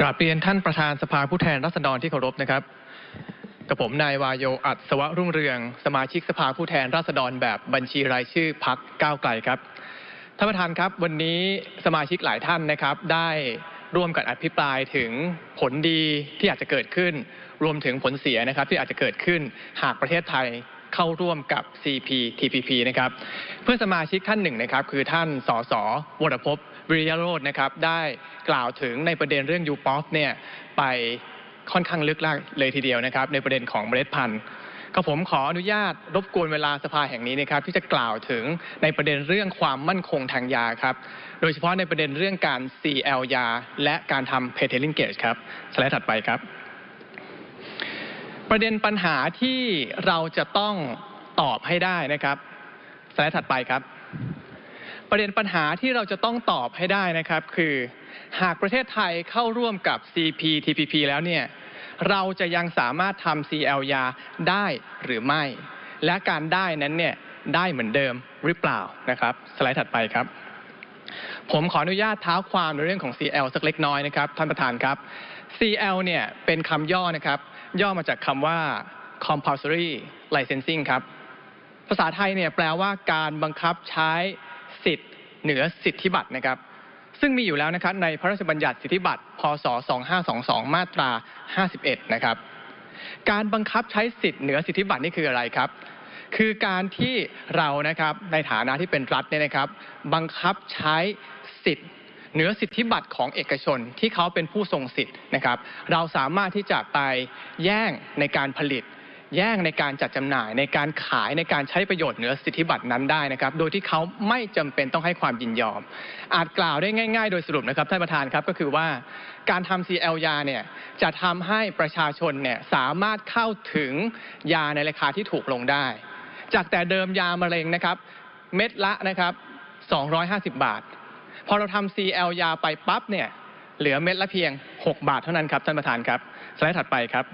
กราบเรียนท่านประธานสภาผู้แทนราษฎรที่เคารพนะครับ กับผมนายวายโยอัศวรุ่งเรือง สมาชิกสภาผู้แทนราษฎรแบบบัญชีรายชื่อพักก้าวไกลครับท่านประธานครับวันนี้สมาชิกหลายท่านนะครับ ได้ร่วมกันอภิปรายถึงผลดีที่อาจจะเกิดขึ้น รวมถึงผลเสียนะครับ ที่อาจจะเกิดขึ้นหากประเทศไทยเข้าร่วมกับ CPTPP นะครับ เพื่อนสมาชิกท่านหนึ่งนะครับ คือท่านสสวรพวิ ริยโรจน์นะครับได้กล่าวถึงในประเด็นเรื่องยูปอฟเนี่ยไปค่อนข้างลึกลากเลยทีเดียวนะครับ ในประเด็นของเมล็ดพันธุ์ก็ผมขออนุญาตรบกวนเวลาสภาแห่งนี้นะครับ ที่จะกล่าวถึงในประเด็นเรื่องความมั่นคงทางยาครับ โดยเฉพาะในประเด็นเรื่องการ CL ยา และการทำ p e t e l i n g a g e ครับสไลด์ถัดไปครับ ประเด็นปัญหาที่เราจะต้องตอบให้ได้นะครับสไลด์ถัดไปครับ ประเด็นปัญหาที่เราจะต้องตอบให้ได้นะครับคือหากประเทศไทยเข้าร่วมกับ CPTPP แล้วเนี่ยเราจะยังสามารถทำ CL ยาได้หรือไม่ และการได้นั้นเนี่ยได้เหมือนเดิมหรือเปล่านะครับ สไลด์ถัดไปครับ ผมขออนุญาตเท้าความในเรื่องของ CL สักเล็กน้อยนะครับท่านประธานครับ CL เนี่ยเป็นคำย่อนะครับ ย่อมาจากคำว่า compulsory licensing ครับ ภาษาไทยเนี่ยแปลว่าการบังคับใช้ สิทธิ์เหนือสิทธิบัตรนะครับซึ่งมีอยู่แล้วนะครับในพระราชบัญญัติสิทธิบัตรพศ 2522 มาตรา 51 นะครับ การบังคับใช้สิทธิ์เหนือสิทธิบัตรนี่คืออะไรครับ คือการที่เรานะครับในฐานะที่เป็นรัฐเนี่ยนะครับ บังคับใช้สิทธิ์เหนือสิทธิบัตรของเอกชนที่เขาเป็นผู้ทรงสิทธิ์นะครับ เราสามารถที่จะไปแย่งในการผลิต แย่งในการจัดจำหน่ายในการขายในการใช้ประโยชน์เหนือสิทธิบัตรนั้นได้นะครับ โดยที่เขาไม่จำเป็นต้องให้ความยินยอม อาจกล่าวได้ง่าย ๆ โดยสรุปนะครับท่านประธานครับก็คือว่าการทำ CL ยาเนี่ยจะทำให้ประชาชนเนี่ยสามารถเข้าถึงยาในราคาที่ถูกลงได้ จากแต่เดิมยามะเร็งนะครับ เม็ดละนะครับ 250 บาท พอเราทำ CL ยาไปปั๊บเนี่ยเหลือเม็ดละเพียง 6 บาทเท่านั้นครับท่านประธานครับสไลด์ถัดไปครับ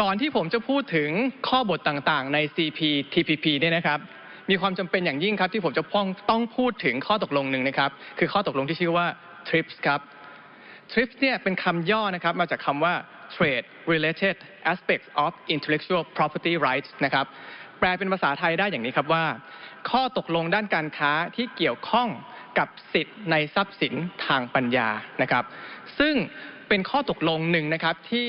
ก่อนที่ผมจะพูดถึงข้อบทต่างๆ ใน CPTPP เนี่ยนะครับมีความจำเป็นอย่างยิ่งครับที่ผมจะพ้องต้องพูดถึงข้อตกลงหนึ่งนะครับคือข้อตกลงที่ชื่อว่า TRIPS ครับ TRIPS เนี่ยเป็นคำย่อนะครับมาจากคำว่า Trade Related Aspects of Intellectual Property Rights นะครับแปลเป็นภาษาไทยได้อย่างนี้ครับว่า ข้อตกลงด้านการค้าที่เกี่ยวข้องกับสิทธิ์ในทรัพย์สินทางปัญญานะครับ ซึ่งเป็นข้อตกลงหนึ่งนะครับที่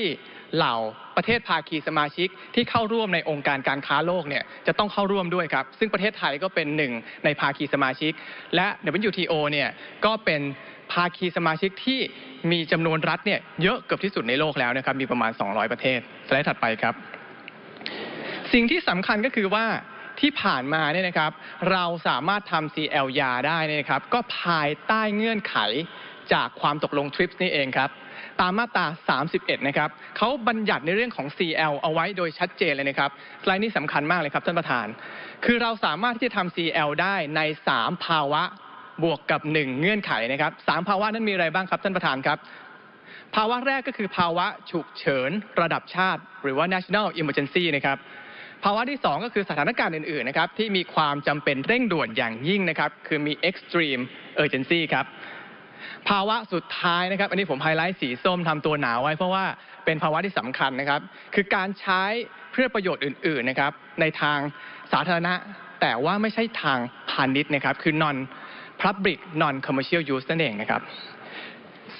เหล่าประเทศภาคีสมาชิกที่เข้าร่วมในองค์การการค้าโลกเนี่ยจะต้องเข้าร่วมด้วยครับ ซึ่งประเทศไทยก็เป็นหนึ่งในภาคีสมาชิก และ WTO เนี่ยก็เป็นภาคีสมาชิกที่มีจำนวนรัฐเนี่ยเยอะเกือบที่สุดในโลกแล้วนะครับมีประมาณ 200 ประเทศสไลด์ถัดไปครับ สิ่งที่สำคัญก็คือว่าที่ผ่านมาเนี่ยนะครับ เราสามารถทำ CL ยาได้นี่นะครับ ก็ภายใต้เงื่อนไขจากความตกลง TRIPS นี่เองครับ ตามมาตรา31นะครับเขาบัญญัติในเรื่องของ CL เอาไว้โดยชัดเจนเลยนะครับสไลด์นี้สำคัญมากเลยครับท่านประธาน คือเราสามารถที่จะทำ CL ได้ใน 3 ภาวะบวกกับ 1 เงื่อนไขนะครับสามภาวะนั้นมีอะไรบ้างครับท่านประธานครับ ภาวะแรกก็คือภาวะฉุกเฉินระดับชาติ หรือว่า national emergency นะครับภาวะที่ 2 ก็คือสถานการณ์อื่นๆนะครับที่มีความจำเป็นเร่งด่วนอย่างยิ่งนะครับ คือมี extreme urgency ครับ ภาวะสุดท้ายนะครับ อันนี้ผมไฮไลท์สีส้มทำตัวหนาไว้ เพราะว่าเป็นภาวะที่สำคัญนะครับ คือการใช้เพื่อประโยชน์อื่น ๆนะครับ ในทางสาธารณะ แต่ว่าไม่ใช่ทางพาณิชย์นะครับ คือ non public non commercial use นั่นเองนะครับ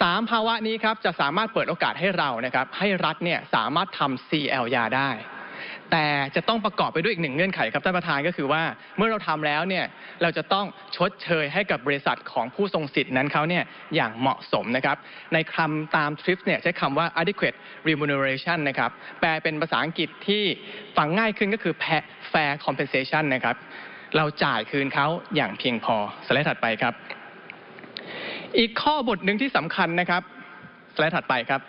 สามภาวะนี้ครับจะสามารถเปิดโอกาสให้เรานะครับ ให้รัฐเนี่ยสามารถทำ CL ยาได้ แต่จะต้องประกอบไปด้วยอีกหนึ่งเงื่อนไขครับท่านประธานก็คือว่าเมื่อเราทำแล้วเนี่ยเราจะต้องชดเชยให้กับบริษัทของผู้ทรงสิทธิ์นั้นเขาเนี่ยอย่างเหมาะสมนะครับในคำตาม TRIPS เนี่ยใช้คำว่า adequate remuneration นะครับแปลเป็นภาษาอังกฤษที่ฟังง่ายขึ้นก็คือ fair compensation นะครับเราจ่ายคืนเขาอย่างเพียงพอสไลด์ถัดไปครับ อีกข้อบทหนึ่งที่สำคัญนะครับสไลด์ถัดไปครับ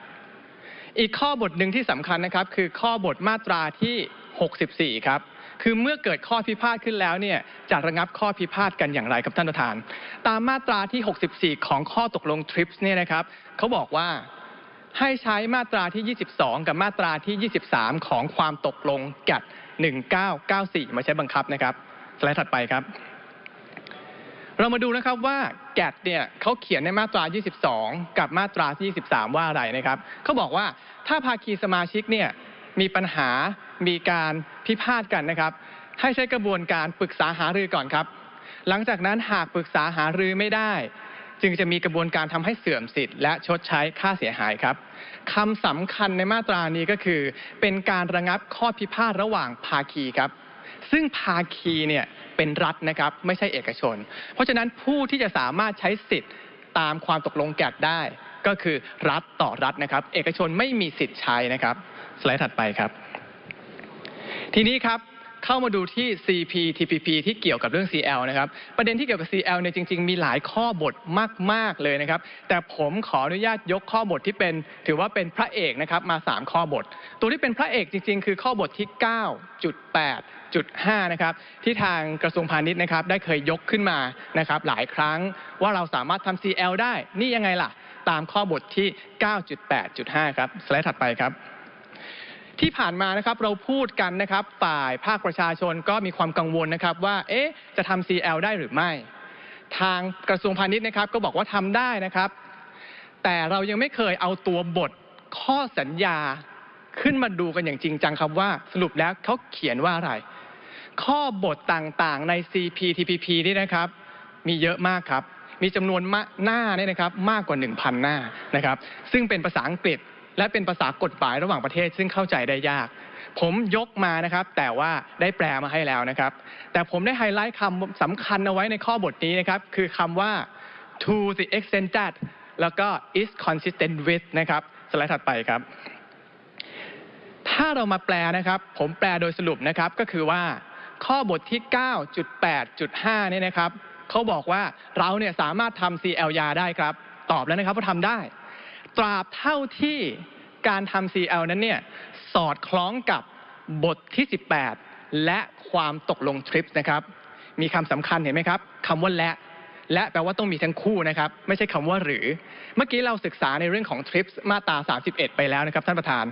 อีกข้อบทหนึ่งที่สำคัญนะครับคือข้อบทมาตราที่64ครับคือเมื่อเกิดข้อพิพาทขึ้นแล้วเนี่ยจะระงับข้อพิพาทกันอย่างไรครับท่านประธาน ตามมาตราที่ 64 ของข้อตกลง TRIPS เนี่ยนะครับเขาบอกว่าให้ใช้มาตราที่ 22 กับมาตราที่ 23 ของความตกลงกัด1994 มาใช้บังคับนะครับสไลด์ถัดไปครับ เรามาดูนะครับว่าแกดเนี่ยเขาเขียนในมาตรา 22 กับมาตรา 23 ว่าอะไรนะครับเขาบอกว่าถ้าภาคีสมาชิกเนี่ยมีปัญหามีการพิพาทกันนะครับ ให้ใช้กระบวนการปรึกษาหารือก่อนครับ หลังจากนั้นหากปรึกษาหารือไม่ได้ จึงจะมีกระบวนการทำให้เสื่อมสิทธิ์และชดใช้ค่าเสียหายครับคำสำคัญในมาตรานี้ก็คือ เป็นการระงับข้อพิพาทระหว่างภาคีครับ ซึ่งภาคีเนี่ยเป็นรัฐนะครับไม่ใช่เอกชน เพราะฉะนั้นผู้ที่จะสามารถใช้สิทธิ์ตามความตกลงแกดได้ ก็คือรัฐต่อรัฐนะครับ เอกชนไม่มีสิทธิ์ใช้นะครับ สไลด์ถัดไปครับ ทีนี้ครับ เข้ามาดูที่ CPTPP ที่เกี่ยวกับเรื่อง CL นะครับ ประเด็นที่เกี่ยวกับ CL เนี่ยจริง ๆ มีหลายข้อบทมาก ๆ เลยนะครับ แต่ผมขออนุญาตยกข้อบทที่เป็น ถือว่าเป็นพระเอกนะครับมา 3 ข้อบท ตัวที่เป็นพระเอกจริง ๆ คือข้อบทที่ 9.8.5นะครับที่ทางกระทรวงพาณิชย์นะครับได้เคยยกขึ้นมานะครับหลายครั้งว่าเราสามารถทำ CL ได้ นี่ยังไงล่ะ ตามข้อบทที่ 9.8.5 ครับ สไลด์ถัดไปครับ ที่ผ่านมานะครับเราพูดกันนะครับฝ่ายภาคประชาชนก็มีความกังวลนะครับว่าเอ๊ะจะทำ CL ได้หรือไม่ ทางกระทรวงพาณิชย์นะครับก็บอกว่าทำได้นะครับ แต่เรายังไม่เคยเอาตัวบทข้อสัญญาขึ้นมาดูกันอย่างจริงจังครับว่าสรุปแล้วเขาเขียนว่าอะไร ข้อบทต่างๆใน CPTPP นี่นะครับ มีเยอะมากครับ มีจำนวนหน้าเนี่ยนะครับ มากกว่า 1,000 หน้านะครับ ซึ่งเป็นภาษาอังกฤษ และเป็นภาษากฎหมายระหว่างประเทศซึ่งเข้าใจได้ยาก ผมยกมานะครับ แต่ว่าได้แปลมาให้แล้วนะครับ แต่ผมได้ไฮไลท์คำสำคัญเอาไว้ในข้อบทนี้นะครับ คือคำว่า to the extent that แล้วก็ is consistent with นะครับ สไลด์ถัดไปครับ ถ้าเรามาแปลนะครับ ผมแปลโดยสรุปนะครับ ก็คือว่าข้อบทที่ 9.8.5 เนี่ยนะครับ เขาบอกว่าเราเนี่ยสามารถทำ CL ยาได้ครับ ตอบแล้วนะครับว่าทำได้ ตราบเท่าที่การทำ CL นั้นเนี่ยสอดคล้องกับบทที่18และความตกลงทริปนะครับมีคำสำคัญเห็นไหมครับคำว่าและและแปลว่าต้องมีทั้งคู่นะครับไม่ใช่คำว่าหรือเมื่อกี้เราศึกษาในเรื่องของ TRIPS มาตรา 31 ไปแล้วนะครับท่านประธาน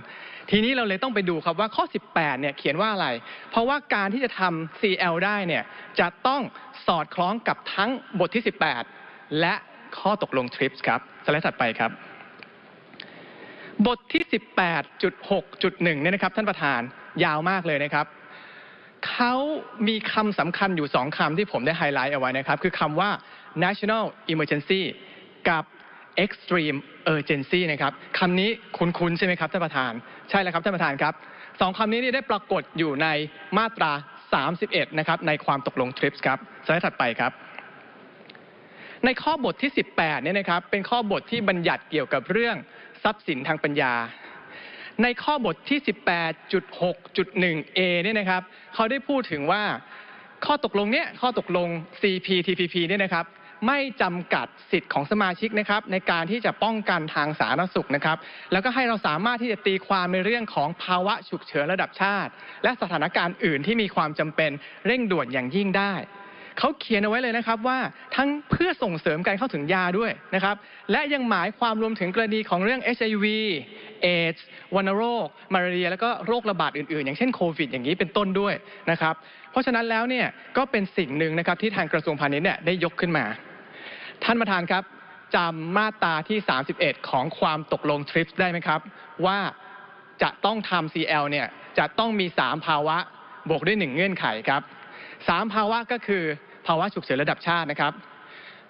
ทีนี้เราเลยต้องไปดูครับว่าข้อ 18 เนี่ยเขียนว่าอะไร เพราะว่าการที่จะทำ CL ได้เนี่ยจะต้องสอดคล้องกับทั้งบทที่ 18 และข้อตกลง TRIPS ครับสไลด์ถัดไปครับ บทที่ 18.6.1เนี่ยนะครับท่านประธานยาวมากเลยนะครับเขามีคำสำคัญอยู่สองคำที่ผมได้ไฮไลท์เอาไว้นะครับ คือคำว่า national emergency กับ extreme urgency นะครับคำนี้คุ้นๆใช่ไหมครับท่านประธาน ใช่แล้วครับท่านประธานครับสองคำนี้นี่ได้ปรากฏอยู่ในมาตรา 31 นะครับ ในความตกลง TRIPS ครับสไลด์ถัดไปครับ ในข้อบทที่ 18 เนี่ยนะครับ เป็นข้อบทที่บัญญัติเกี่ยวกับเรื่อง ทรัพย์สินทางปัญญาในข้อบทที่ 18.6.1a เนี่ยนะครับเขาได้พูดถึงว่าข้อตกลงเนี่ยข้อตกลง CPTPP เนี่ยนะครับ ไม่จำกัดสิทธิ์ของสมาชิกนะครับ ในการที่จะป้องกันทางสาธารณสุขนะครับ แล้วก็ให้เราสามารถที่จะตีความในเรื่องของภาวะฉุกเฉินระดับชาติ และสถานการณ์อื่นที่มีความจำเป็นเร่งด่วนอย่างยิ่งได้ เขาเขียนเอาไว้เลยนะครับว่าทั้งเพื่อส่งเสริมการเข้าถึงยาด้วยนะครับและยังหมายความรวมถึงกรณีของเรื่อง HIV เอดส์วัณโรคมาลาเรีย แล้วก็โรคระบาดอื่นๆ อย่างเช่นโควิดอย่างนี้เป็นต้นด้วยนะครับเพราะฉะนั้นแล้วเนี่ยก็เป็นสิ่งหนึ่งนะครับที่ทางกระทรวงพาณิชย์เนี่ยได้ยกขึ้นมา ท่านประธานครับจำมาตราที่ 31 ของความตกลง TRIPS ได้ไหมครับ ว่าจะต้องทำ CL เนี่ยจะต้องมี 3 ภาวะบวกด้วย 1 เงื่อนไขครับสามภาวะก็คือ ภาวะฉุกเฉินระดับชาตินะครับ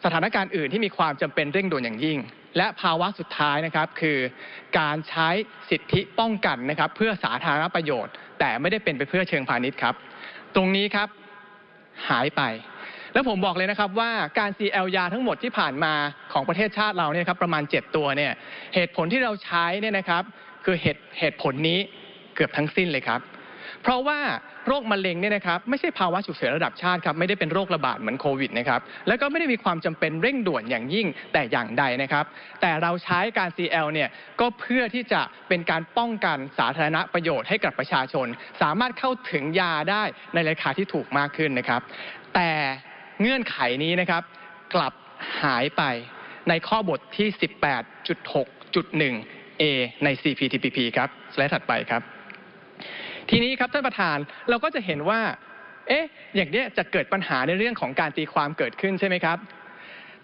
สถานการณ์อื่นที่มีความจำเป็นเร่งด่วนอย่างยิ่ง และภาวะสุดท้ายนะครับคือการใช้สิทธิป้องกันนะครับเพื่อสาธารณประโยชน์ แต่ไม่ได้เป็นไปเพื่อเชิงพาณิชย์ครับ ตรงนี้ครับหายไป แล้วผมบอกเลยนะครับว่าการ CL ยาทั้งหมดที่ผ่านมาของประเทศชาติเราเนี่ยครับประมาณ 7 ตัวเนี่ยเหตุผลที่เราใช้เนี่ยนะครับคือเหตุเหตุผลนี้เกือบทั้งสิ้นเลยครับ เพราะว่าโรคมะเร็งเนี่ยนะครับไม่ใช่ภาวะฉุกเฉินระดับชาติครับไม่ได้เป็นโรคระบาดเหมือนโควิดนะครับแล้วก็ไม่ได้มีความจำเป็นเร่งด่วนอย่างยิ่งแต่อย่างใดนะครับแต่เราใช้การ CL เนี่ยก็เพื่อที่จะเป็นการป้องกันสาธารณประโยชน์ให้กับประชาชน สามารถเข้าถึงยาได้ในราคาที่ถูกมากขึ้นนะครับแต่เงื่อนไขนี้นะครับกลับหายไปในข้อบทที่ 18.6.1a ใน CPTPP ครับ สไลด์ถัดไปครับ ทีนี้ครับท่านประธานเราก็จะเห็นว่าเอ๊ะอย่างเนี้ยจะเกิดปัญหาในเรื่องของการตีความเกิดขึ้นใช่ไหมครับ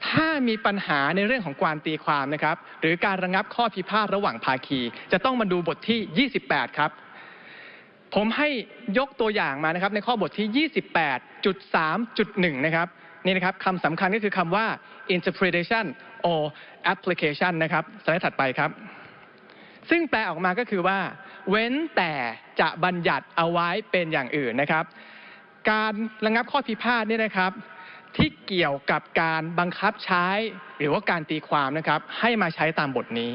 ถ้ามีปัญหาในเรื่องของการตีความนะครับหรือการระงับข้อพิพาทระหว่างภาคี จะต้องมาดูบทที่ 28 ครับ ผมให้ยกตัวอย่างมานะครับในข้อบทที่ 28.3.1 นะครับนี่นะครับคำสำคัญก็คือคำว่า interpretation or application นะครับสไลด์ถัดไปครับ ซึ่งแปลออกมาก็คือว่า เว้นแต่จะบัญญัติเอาไว้เป็นอย่างอื่นนะครับ การระงับข้อพิพาทเนี่ยนะครับ ที่เกี่ยวกับการบังคับใช้หรือว่าการตีความนะครับ ให้มาใช้ตามบทนี้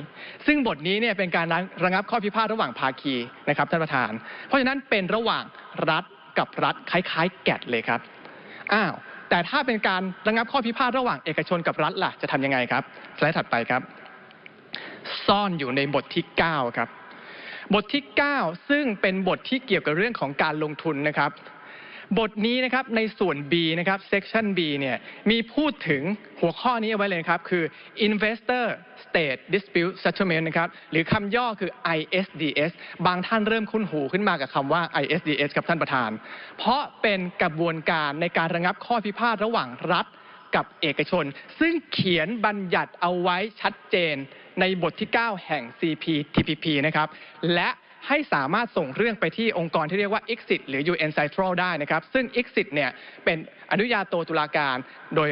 ซึ่งบทนี้เนี่ยเป็นการระงับข้อพิพาทระหว่างภาคีนะครับท่านประธาน เพราะฉะนั้นเป็นระหว่างรัฐกับรัฐคล้าย ๆ แกดเลยครับอ้าวแต่ถ้าเป็นการระงับข้อพิพาทระหว่างเอกชนกับรัฐล่ะจะทำยังไงครับสไลด์ถัดไปครับ ซ่อนอยู่ในบทที่ 9 ครับ ทที่9ซึ่งเป็นบทที่เกี่ยวกับเรื่องของการลงทุนนะครับบทนี้นะครับในส่วน B นะครับ section B เนี่ยมีพูดถึงหัวข้อนี้เอาไว้เลยครับ คือ investor state dispute settlement นะครับหรือคำย่อคือ ISDS บางท่านเริ่มคุ้นหูขึ้นมากับคำว่า ISDS ครับท่านประธาน เพราะเป็นกระบวนการในการระงับข้อพิพาทระหว่างรัฐกับเอกชน ซึ่งเขียนบัญญัติเอาไว้ชัดเจน ในบทที่ 9 แห่ง CPTPP นะครับ และให้สามารถส่งเรื่องไปที่องค์กรที่เรียกว่า ICSID หรือ UN Central ได้นะครับ ซึ่ง ICSID เนี่ยเป็นอนุญาโตตุลาการโดย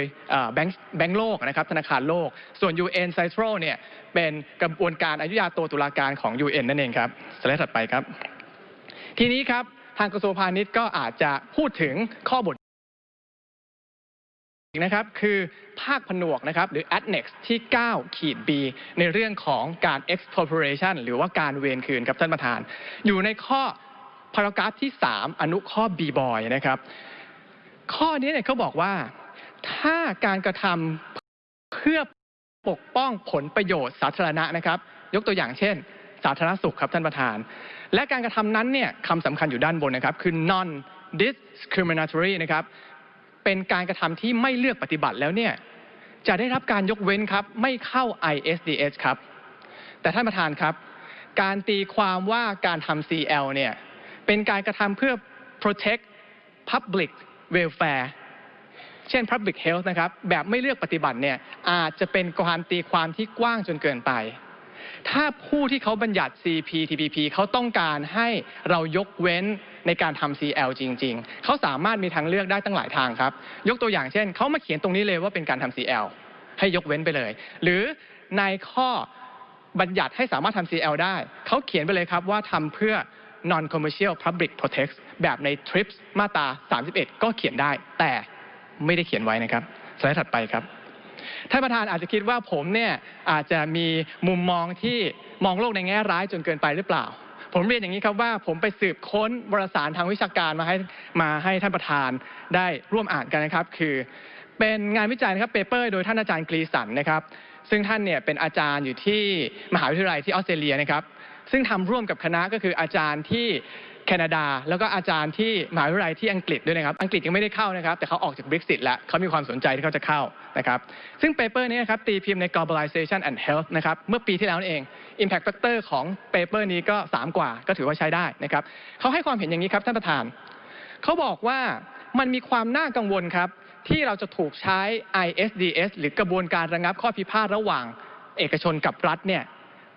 แบงค์แบงค์โลกนะครับธนาคารโลก ส่วน UN Central เนี่ยเป็นกระบวนการอนุญาโตตุลาการของ UN นั่นเองครับสไลด์ถัดไปครับ ทีนี้ครับทางกระทรวงพาณิชย์ก็อาจจะพูดถึงข้อบท นะครับคือภาคผนวกนะครับหรือ annex ที่9ขีด B ในเรื่องของการ expropriation หรือว่าการเวรคืนครับท่านประธาน อยู่ในข้อพารากราฟที่ 3 อนุข้อ B boy นะครับ ข้อนี้เนี่ยเขาบอกว่า ถ้าการกระทำเพื่อปกป้องผลประโยชน์สาธารณะนะครับ ยกตัวอย่างเช่น สาธารณสุขครับท่านประธาน และการกระทำนั้นเนี่ยคำสำคัญอยู่ด้านบนนะครับ คือ non discriminatory นะครับ เป็นการกระทำที่ไม่เลือกปฏิบัติแล้วเนี่ยจะได้รับการยกเว้นครับไม่เข้า ISDS ครับ แต่ท่านประธานครับ การตีความว่าการทำ CL เนี่ยเป็นการกระทำเพื่อ protect public welfare เช่น public health นะครับ แบบไม่เลือกปฏิบัติเนี่ยอาจจะเป็นการตีความที่กว้างจนเกินไป ถ้าผู้ที่เขาบัญญัติ CPTPP เขาต้องการให้เรายกเว้นในการทำ CL จริง ๆ เขาสามารถมีทางเลือกได้ตั้งหลายทางครับ ยกตัวอย่างเช่น เขามาเขียนตรงนี้เลยว่าเป็นการทำ CL ให้ยกเว้นไปเลย หรือในข้อบัญญัติให้สามารถทำ CL ได้ เขาเขียนไปเลยครับว่าทำเพื่อ non commercial public protect แบบใน TRIPS มาตรา 31 ก็เขียนได้ แต่ไม่ได้เขียนไว้นะครับสไลด์ถัดไปครับ ท่านประธานอาจจะคิดว่าผมเนี่ยอาจจะมีมุมมองที่มองโลกในแง่ร้ายจนเกินไปหรือเปล่า ผมเรียนอย่างนี้ครับว่าผมไปสืบค้นวารสารทางวิชาการมาให้มาให้ท่านประธานได้ร่วมอ่านกันนะครับ คือ เป็นงานวิจัยนะครับเปเปอร์โดยท่านอาจารย์กรีสันนะครับ ซึ่งท่านเนี่ยเป็นอาจารย์อยู่ที่มหาวิทยาลัยที่ออสเตรเลียนะครับซึ่งทำร่วมกับคณะก็คืออาจารย์ที่ แคนาดา แล้วก็อาจารย์ที่มหาวิทยาลัยที่อังกฤษด้วยนะครับ อังกฤษยังไม่ได้เข้านะครับ แต่เขาออกจาก Brexit แล้วเขามีความสนใจที่เขาจะเข้านะครับ ซึ่งเปเปอร์นี้นะครับตีพิมพ์ใน globalization and health นะครับ เมื่อปีที่แล้วนั่นเอง impact factor ของเปเปอร์นี้ก็ 3 กว่า ก็ถือว่าใช้ได้นะครับ เขาให้ความเห็นอย่างนี้ครับท่านประธาน เขาบอกว่ามันมีความน่ากังวลครับที่เราจะถูกใช้ ISDS หรือกระบวนการระงับข้อพิพาทระหว่างเอกชนกับรัฐเนี่ย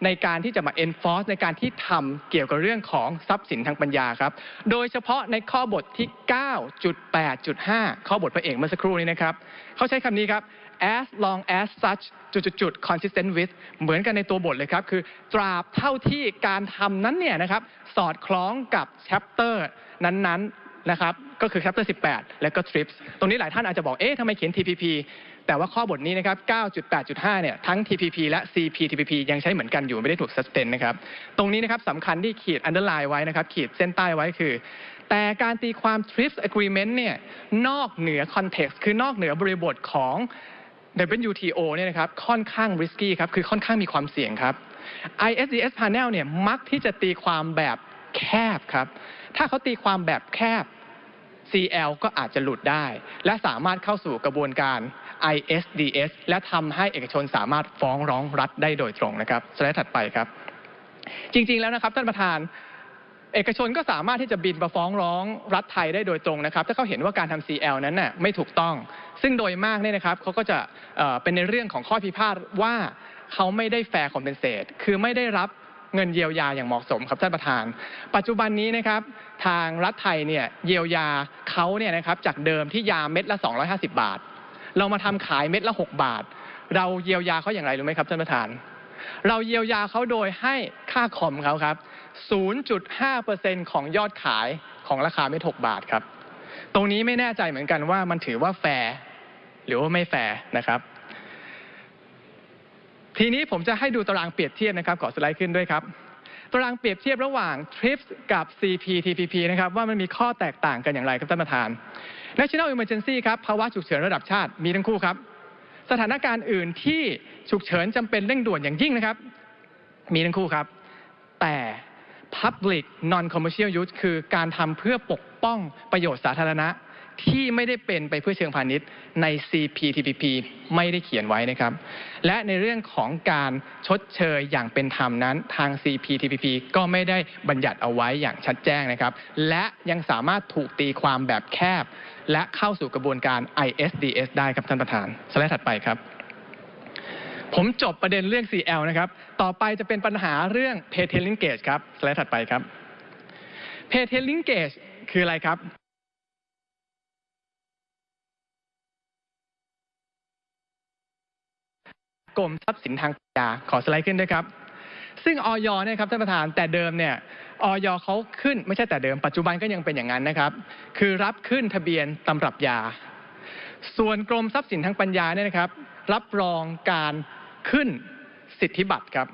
ในการที่จะมา enforce ในการที่ทำเกี่ยวกับเรื่องของทรัพย์สินทางปัญญาครับโดยเฉพาะในข้อบทที่ 9.8.5 ข้อบทพระเอกเมื่อสักครู่นี้นะครับเขาใช้คำนี้ครับ as long as such จุดๆ consistent with เหมือนกันในตัวบทเลยครับ คือตราบเท่าที่การทำนั้นเนี่ยนะครับ สอดคล้องกับ chapter นั้นๆนะครับ ก็คือ chapter 18 และก็ TRIPS ตรงนี้หลายท่านอาจจะบอก เอ๊ะทำไมเขียน TPP แต่ว่าข้อบทนี้นะครับ9.8.5เนี่ยทั้ง TPP และ CPTPP ยังใช้เหมือนกันอยู่ไม่ได้ถูก suspend นะครับตรงนี้นะครับสำคัญที่ขีด underline ไว้นะครับขีดเส้นใต้ไว้คือ แต่การตีความ TRIPS agreement เนี่ยนอกเหนือ context คือนอกเหนือบริบทของ WTO เนี่ยนะครับค่อนข้าง risky ครับคือค่อนข้างมีความเสี่ยงครับ ISDS panel เนี่ยมักที่จะตีความแบบแคบครับ ถ้าเขาตีความแบบแคบ CL ก็อาจจะหลุดได้ และสามารถเข้าสู่กระบวนการ ISDS และทำให้เอกชนสามารถฟ้องร้องรัฐได้โดยตรงนะครับสไลด์ถัดไปครับ จริง ๆ แล้วนะครับท่านประธานเอกชนก็สามารถที่จะบินมาฟ้องร้องรัฐไทยได้โดยตรงนะครับถ้าเขาเห็นว่าการทำ CL นั้นน่ะไม่ถูกต้อง ซึ่งโดยมากเนี่ยนะครับเขาก็จะเเป็นในเรื่องของข้อพิพาทว่าเขาไม่ได้แฟร์คอมเพนเซตคือไม่ได้รับเงินเยียวยาอย่างเหมาะสมครับท่านประธาน ปัจจุบันนี้นะครับทางรัฐไทยเนี่ยเยียวยาเขาเนี่ยนะครับจากเดิมที่ยาเม็ดละ 250 บาท เรามาทำขายเม็ดละ6บาท เราเยียวยาเขาอย่างไรรู้ไหมครับท่านประธาน เราเยียวยาเขาโดยให้ค่าคอมเขาครับ 0.5%ของยอดขายของราคาเม็ด6บาทครับ ตรงนี้ไม่แน่ใจเหมือนกันว่ามันถือว่าแฟร์หรือว่าไม่แฟร์นะครับ ทีนี้ผมจะให้ดูตารางเปรียบเทียบนะครับขอสไลด์ขึ้นด้วยครับตารางเปรียบเทียบระหว่าง TRIPS กับ CPTPP นะครับว่ามันมีข้อแตกต่างกันอย่างไรครับท่านประธาน National Emergency ครับภาวะฉุกเฉินระดับชาติมีทั้งคู่ครับ สถานการณ์อื่นที่ฉุกเฉินจำเป็นเร่งด่วนอย่างยิ่งนะครับ มีทั้งคู่ครับ แต่ Public Non-Commercial Use คือการทำเพื่อปกป้องประโยชน์สาธารณะที่ไม่ได้เป็นไปเพื่อเชิงพาณิชย์ใน CPTPP ไม่ได้เขียนไว้นะครับ และในเรื่องของการชดเชยอย่างเป็นธรรมนั้นทาง CPTPP ก็ไม่ได้บัญญัติเอาไว้อย่างชัดแจ้งนะครับ และยังสามารถถูกตีความแบบแคบ และเข้าสู่กระบวนการ ISDS ได้ครับท่านประธานสไลด์ถัดไปครับ ผมจบประเด็นเรื่อง CL นะครับ ต่อไปจะเป็นปัญหาเรื่อง Pay t a i l Linkage ครับสไลด์ถัดไปครับ Pay t a i l Linkage คืออะไรครับกรมทรัพย์สินทางปัญญาขอสไลด์ขึ้นด้วยครับ ซึ่งออยเนี่ยครับท่านประธานแต่เดิมเนี่ยออยเขาขึ้นไม่ใช่แต่เดิมปัจจุบันก็ยังเป็นอย่างนั้นนะครับ คือรับขึ้นทะเบียนตำรับยา ส่วนกรมทรัพย์สินทางปัญญาเนี่ยนะครับ รับรองการขึ้นสิทธิบัตรครับ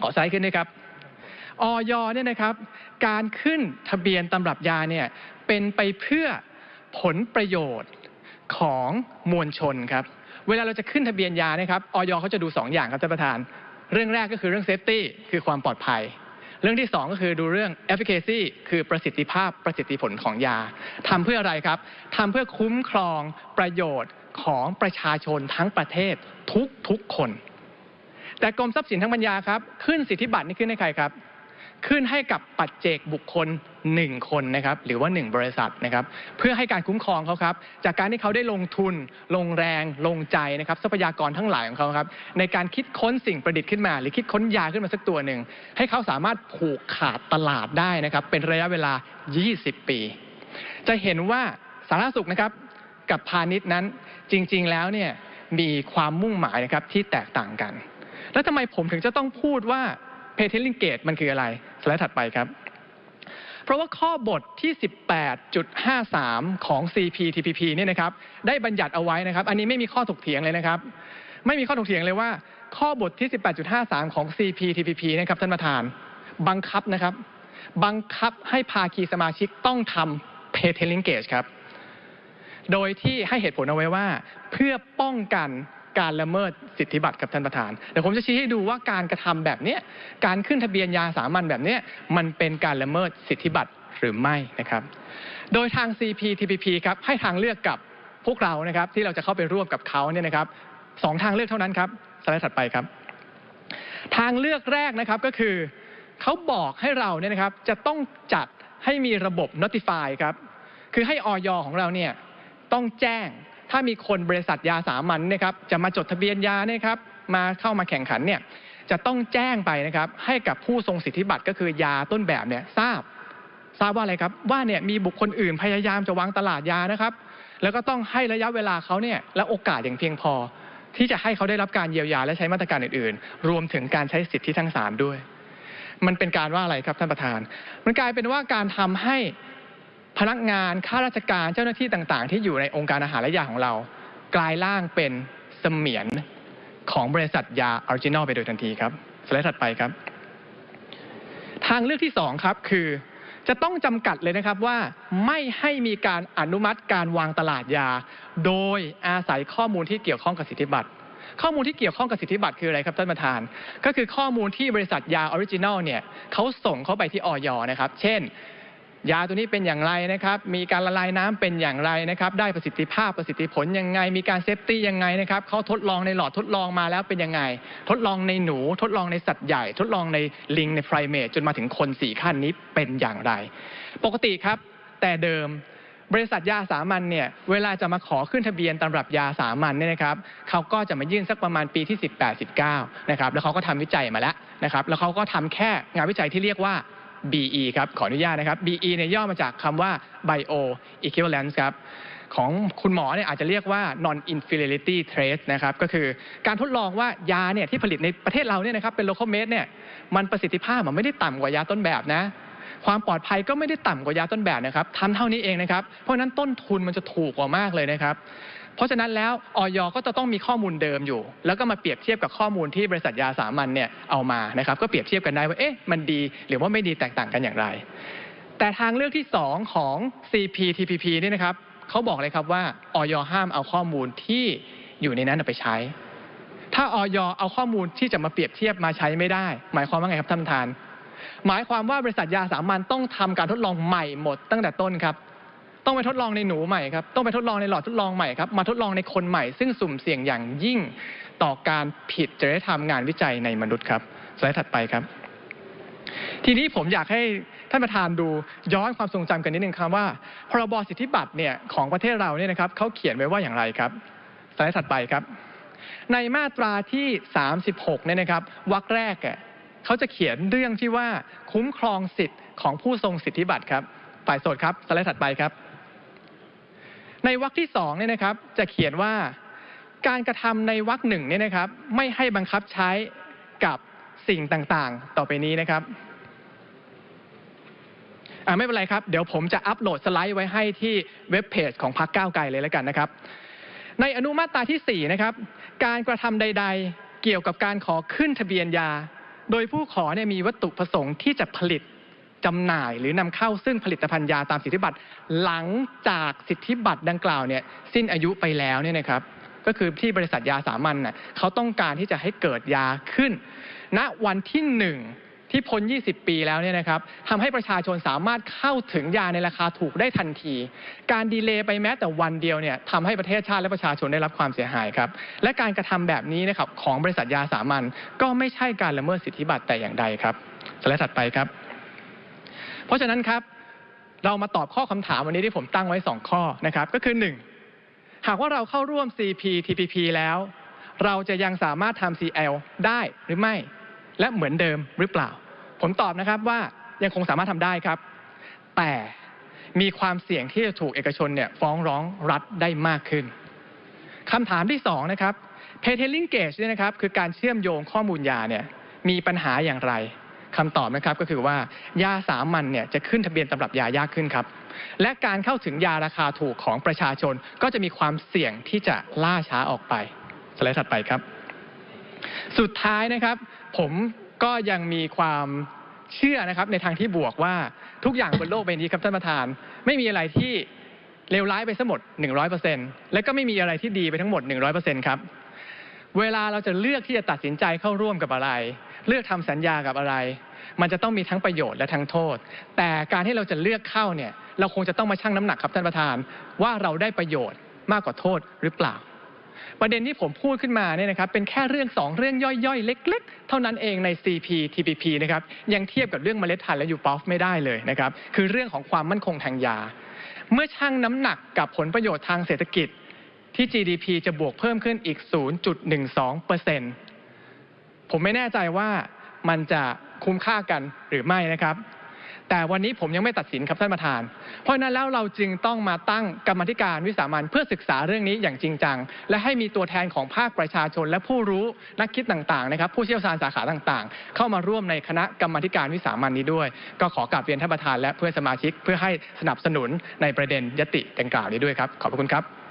ขอสไลด์ขึ้นด้วยครับออยเนี่ยนะครับ การขึ้นทะเบียนตำรับยาเนี่ยเป็นไปเพื่อผลประโยชน์ของมวลชนครับ เวลาเราจะขึ้นทะเบียนยานะครับออยเขาจะดู2อย่างครับท่านประธาน เรื่องแรกก็คือเรื่องเซฟตี้คือความปลอดภัย เรื่องที่ 2 ก็คือดูเรื่อง efficacy คือประสิทธิภาพประสิทธิผลของยาทำเพื่ออะไรครับทำเพื่อคุ้มครองประโยชน์ของประชาชนทั้งประเทศทุกทุกๆคน แต่กรมทรัพย์สินทางปัญญาครับ ขึ้นสิทธิบัตรนี่ขึ้นให้ใครครับ ขึ้นให้กับปัจเจกบุคคล 1 คนนะครับหรือว่า 1 บริษัทนะครับเพื่อให้การคุ้มครองเขาครับจากการที่เขาได้ลงทุน ลงแรง ลงใจนะครับทรัพยากรทั้งหลายของเขาครับในการคิดค้นสิ่งประดิษฐ์ขึ้นมา หรือคิดค้นยาขึ้นมาสักตัวหนึ่ง ให้เขาสามารถผูกขาดตลาดได้นะครับเป็นระยะเวลา 20 ปี จะเห็นว่าสาธารณสุขนะครับกับพาณิชย์นั้นจริง ๆ แล้วเนี่ยมีความมุ่งหมายนะครับที่แตกต่างกัน แล้วทำไมผมถึงจะต้องพูดว่า p a t e n t Linkage มันคืออะไร ไลด์ถัดไปครับเพราะว่าข้อบทที่ 18.53 ของ CPTPP เนี่ยนะครับได้บัญญัติเอาไว้นะครับ อันนี้ไม่มีข้อถกเถียงเลยนะครับ ไม่มีข้อถกเถียงเลยว่า ข้อบทที่ 18.53 ของ CPTPP นะครับท่านประธาน บังคับนะครับ บังคับให้ภาคีสมาชิกต้องทำ p a t e n t Linkage ครับ โดยที่ให้เหตุผลเอาไว้ว่า เพื่อป้องกัน การละเมิดสิทธิบัตรครับท่านประธานเดี๋ยวผมจะชี้ให้ดูว่าการกระทำแบบนี้การขึ้นทะเบียนยาสามัญแบบนี้มันเป็นการละเมิดสิทธิบัตรหรือไม่นะครับ โดยทาง CPTPP ครับให้ทางเลือกกับพวกเรานะครับที่เราจะเข้าไปร่วมกับเขาเนี่ยนะครับสองทางเลือกเท่านั้นครับสไลด์ถัดไปครับ ทางเลือกแรกนะครับก็คือเขาบอกให้เราเนี่ยนะครับจะต้องจัดให้มีระบบ notify ครับคือให้ออยของเราเนี่ยต้องแจ้ง ถ้ามีคนบริษัทยาสามัญเนะครับจะมาจดทะเบียนยาเนี่ยครับมาเข้ามาแข่งขันเนี่ยจะต้องแจ้งไปนะครับให้กับผู้ทรงสิทธิบัตรก็คือยาต้นแบบเนี่ยทราบทราบว่าอะไรครับว่าเนี่ยมีบุคคลอื่นพยายามจะวางตลาดยานะครับแล้วก็ต้องให้ระยะเวลาเขาเนี่ยและโอกาสอย่างเพียงพอ ที่จะให้เขาได้รับการเยียวยาและใช้มาตรการอื่นๆ รวมถึงการใช้สิทธิทั้งสามด้วย มันเป็นการว่าอะไรครับท่านประธาน มันกลายเป็นว่าการทำให้ พนักงานข้าราชการเจ้าหน้าที่ต่างๆที่อยู่ในองค์การอาหารและยาของเรา กลายร่างเป็นเสมียนของบริษัทยาออริจินอลไปโดยทันทีครับสไลด์ถัดไปครับ ทางเลือกที่สองครับคือจะต้องจำกัดเลยนะครับว่าไม่ให้มีการอนุมัติการวางตลาดยา โดยอาศัยข้อมูลที่เกี่ยวข้องกับสิทธิบัตรข้อมูลที่เกี่ยวข้องกับสิทธิบัตรคืออะไรครับท่านประธาน ก็คือข้อมูลที่บริษัทยาออริจินอลเนี่ยเขาส่งเข้าไปที่ออยนะครับ เช่น ยาตัวนี้เป็นอย่างไรนะครับ มีการละลายน้ำเป็นอย่างไรนะครับ ได้ประสิทธิภาพประสิทธิผลยังไง มีการเซฟตี้ยังไงนะครับเขาทดลองในหลอดทดลองมาแล้วเป็นยังไง ทดลองในหนูทดลองในสัตว์ใหญ่ ทดลองในลิงในไพรเมทจนมาถึงคนสี่ขั้นนี้เป็นอย่างไร ปกติครับ แต่เดิมบริษัทยาสามัญเนี่ยเวลาจะมาขอขึ้นทะเบียนตำรับยาสามัญเนี่ยนะครับเขาก็จะมายื่นสักประมาณปีที่ 18 19นะครับแล้วเขาก็ทำวิจัยมาแล้วนะครับแล้วเขาก็ทำแค่งานวิจัยที่เรียกว่า BE ครับขออนุญาตนะครับ BE เนี่ยย่อมาจากคำว่า bio equivalence ครับของคุณหมอเนี่ยอาจจะเรียกว่า non inferiority trace นะครับก็คือการทดลองว่ายาเนี่ยที่ผลิตในประเทศเราเนี่ยนะครับเป็น local made เนี่ยมันประสิทธิภาพมันไม่ได้ต่ำกว่ายาต้นแบบนะ ความปลอดภัยก็ไม่ได้ต่ำกว่ายาต้นแบบนะครับทำเท่านี้เองนะครับ เพราะฉะนั้นต้นทุนมันจะถูกกว่ามากเลยนะครับ เพราะฉะนั้นแล้วออยก็จะต้องมีข้อมูลเดิมอยู่ แล้วก็มาเปรียบเทียบกับข้อมูลที่บริษัทยาสามัญเนี่ยเอามานะครับก็เปรียบเทียบกันได้ว่าเอ๊ะมันดีหรือว่าไม่ดีแตกต่างกันอย่างไร แต่ทางเลือกที่ 2 ของ CPTPP เนี่ยนะครับเขาบอกเลยครับว่าออยห้ามเอาข้อมูลที่อยู่ในนั้นไปใช้ ถ้าออยเอาข้อมูลที่จะมาเปรียบเทียบมาใช้ไม่ได้ หมายความว่าไงครับท่านประธาน หมายความว่าบริษัทยาสามัญต้องทำการทดลองใหม่หมดตั้งแต่ต้นครับ ต้องไปทดลองในหนูใหม่ครับต้องไปทดลองในหลอดทดลองใหม่ครับมาทดลองในคนใหม่ซึ่งสุ่มเสี่ยงอย่างยิ่งต่อการผิดจริยธรรมงานวิจัยในมนุษย์ครับสไลด์ถัดไปครับ ทีนี้ผมอยากให้ท่านประธานดูย้อนความทรงจำกันนิดนึงครับว่า พรบสิทธิบัตรเนี่ยของประเทศเราเนี่ยนะครับเขาเขียนไว้ว่าอย่างไรครับสไลด์ถัดไปครับ ในมาตราที่ 36เนี่ยนะครับวรรคแรกเขาจะเขียนเรื่องที่ว่าคุ้มครองสิทธิ์ของผู้ทรงสิทธิบัตรครับฝ่ายโสดครับสไลด์ถัดไปครับ ในวรรคที่สองเนี่ยนะครับจะเขียนว่าการกระทำในวรรคหนึ่งเนี่ยนะครับไม่ให้บังคับใช้กับสิ่งต่างๆต่อไปนี้นะครับอ่าไม่เป็นไรครับ เดี๋ยวผมจะอัปโหลดสไลด์ไว้ให้ที่เว็บเพจของพรรคก้าวไกลเลยแล้วกันนะครับ ในอนุมาตราที่4นะครับ การกระทำใด ๆ เกี่ยวกับการขอขึ้นทะเบียนยา โดยผู้ขอเนี่ยมีวัตถุประสงค์ที่จะผลิต จำหน่ายหรือนำเข้าซึ่งผลิตภัณฑ์ยาตามสิทธิบัตรหลังจากสิทธิบัตรดังกล่าวเนี่ยสิ้นอายุไปแล้วเนี่ยนะครับก็คือที่บริษัทยาสามัญน่ะเขาต้องการที่จะให้เกิดยาขึ้นณวันที่หนึ่งที่พ้น 20 ปีแล้วเนี่ยนะครับทำให้ประชาชนสามารถเข้าถึงยาในราคาถูกได้ทันที การดีเลย์ไปแม้แต่วันเดียวเนี่ยทำให้ประเทศชาติและประชาชนได้รับความเสียหายครับ และการกระทำแบบนี้นะครับของบริษัทยาสามัญก็ไม่ใช่การละเมิดสิทธิบัตรแต่อย่างใดครับสไลด์ถัดไปครับ เพราะฉะนั้นครับเรามาตอบข้อคำถามวันนี้ที่ผมตั้งไว้ 2 ข้อนะครับ ก็คือ 1 หากว่าเราเข้าร่วม CPTPP แล้ว เราจะยังสามารถทำ CL ได้หรือไม่ และเหมือนเดิมหรือเปล่า ผมตอบนะครับว่ายังคงสามารถทำได้ครับ แต่มีความเสี่ยงที่จะถูกเอกชนเนี่ยฟ้องร้องรัฐได้มากขึ้นคำถามที่2นะครับ p a t e n linkage เนี่ยนะครับคือการเชื่อมโยงข้อมูลยาเนี่ยมีปัญหาอย่างไร คำตอบนะครับก็คือว่ายาสามัญเนี่ยจะขึ้นทะเบียนตำรับยายากขึ้นครับ และการเข้าถึงยาราคาถูกของประชาชนก็จะมีความเสี่ยงที่จะล่าช้าออกไปสไลด์ถัดไปครับ สุดท้ายนะครับ ผมก็ยังมีความเชื่อนะครับในทางที่บวกว่าทุกอย่างบนโลกใบนี้ครับท่านประธาน ไม่มีอะไรที่เลวร้ายไปทั้งหมด 100%และก็ไม่มีอะไรที่ดีไปทั้งหมด 100%ครับ เวลาเราจะเลือกที่จะตัดสินใจเข้าร่วมกับอะไร เลือกทำสัญญากับอะไร มันจะต้องมีทั้งประโยชน์และทั้งโทษ แต่การที่เราจะเลือกเข้าเนี่ยเราคงจะต้องมาชั่งน้ำหนักครับท่านประธาน ว่าเราได้ประโยชน์มากกว่าโทษหรือเปล่า ประเด็นที่ผมพูดขึ้นมาเนี่ยนะครับเป็นแค่เรื่องสองเรื่องย่อยๆ เล็ก ๆ เท่านั้นเองใน CPTPP นะครับยังเทียบกับเรื่องเมล็ดพันธุ์และยูปอฟไม่ได้เลยนะครับคือเรื่องของความมั่นคงทางยา เมื่อชั่งน้ำหนักกับผลประโยชน์ทางเศรษฐกิจที่ GDP จะบวกเพิ่มขึ้นอีก 0.12เปอร์เซ็นต์ ผมไม่แน่ใจว่ามันจะคุ้มค่ากันหรือไม่นะครับ แต่วันนี้ผมยังไม่ตัดสินครับท่านประธาน เพราะนั้นแล้วเราจึงต้องมาตั้งกรรมธิการวิสามันเพื่อศึกษาเรื่องนี้อย่างจริงจัง และให้มีตัวแทนของภาคประชาชน และผู้รู้นักคิดต่างๆนะครับ ผู้เชี่ยวชาญสาขาต่างๆ เข้ามาร่วมในคณะกรรมธิการวิสามันนี้ด้วย ก็ขอกราบเรียนท่านประธานและเพื่อนสมาชิกเพื่อให้สนับสนุนในประเด็นยติดังกล่าวนี้ด้วยครับขอบพระคุณครับ